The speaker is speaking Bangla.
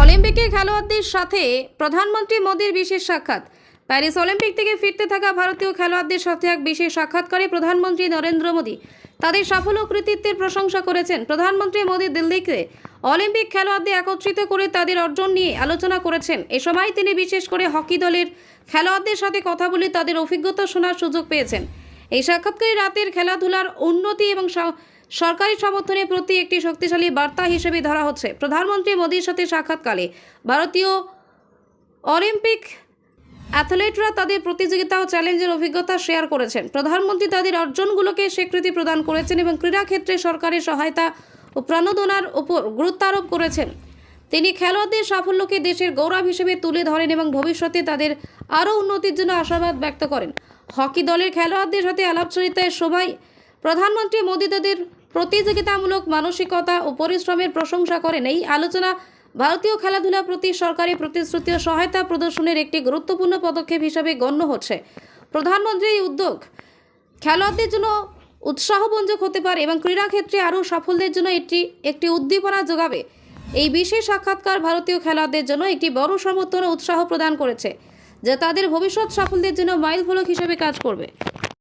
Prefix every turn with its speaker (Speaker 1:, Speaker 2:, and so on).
Speaker 1: অলিম্পিকে খেলোয়াড়দের সাথে প্রধানমন্ত্রী মোদীর বিশেষ সাক্ষাৎ। প্যারিস অলিম্পিক থেকে ফিরতে থাকা ভারতীয় খেলোয়াড়দের সাথে এক বিশেষ সাক্ষাৎকারে প্রধানমন্ত্রী নরেন্দ্র মোদী। তাদের সাফল্য কৃতিত্বের প্রশংসা করেছেন প্রধানমন্ত্রী মোদী দিল্লিতে। অলিম্পিক খেলোয়াড়দের একত্রিত করে তাদের অর্জন নিয়ে আলোচনা করেছেন। এ সময় তিনি বিশেষ করে হকি দলের খেলোয়াড়দের সাথে কথা বলে তাদের অভিজ্ঞতা শোনার সুযোগ পেয়েছেন। এই সাক্ষাৎকারে রাতের খেলাধুলার উন্নতি এবং সরকারি সমর্থনের প্রতি একটি শক্তিশালী বার্তা হিসেবে ধরা হচ্ছে। প্রধানমন্ত্রী মোদীর সাথে সাক্ষাৎকালে ভারতীয় অলিম্পিক অ্যাথলেটরা তাদের প্রতিযোগিতা ও চ্যালেঞ্জের অভিজ্ঞতা শেয়ার করেছেন। প্রধানমন্ত্রী তাদের অর্জনগুলোকে স্বীকৃতি প্রদান করেছেন এবং ক্রীড়া ক্ষেত্রে সরকারের সহায়তা ও প্রণোদনার উপর গুরুত্ব আরোপ করেছেন। তিনি খেলোয়াড়দের সাফল্যকে দেশের গৌরব হিসেবে তুলে ধরেন এবং ভবিষ্যতে তাদের আরও উন্নতির জন্য আশাবাদ ব্যক্ত করেন। হকি দলের খেলোয়াড়দের সাথে আলাপচারিতার সময় প্রধানমন্ত্রী মোদী তাদের প্রতিযোগিতামূলক মানসিকতা ও পরিশ্রমের প্রশংসা করেন এই আলোচনা ভারতীয় খেলাধুলার প্রতি সরকারি প্রতিশ্রুতি ও সহায়তা প্রদর্শনের একটি গুরুত্বপূর্ণ পদক্ষেপ হিসাবে গণ্য হচ্ছে। প্রধানমন্ত্রীর উদ্যোগ খেলোয়াড়দের জন্য উৎসাহবঞ্জক হতে পারে এবং ক্রীড়া ক্ষেত্রে আরও সাফল্যের জন্য এটি একটি উদ্দীপনা যোগাবে। এই বিশেষ সাক্ষাৎকার ভারতীয় খেলোয়াড়দের জন্য একটি বড় সমর্থন উৎসাহ প্রদান করেছে, যা তাদের ভবিষ্যৎ সাফল্যের জন্য মাইল ফলক হিসেবে কাজ করবে।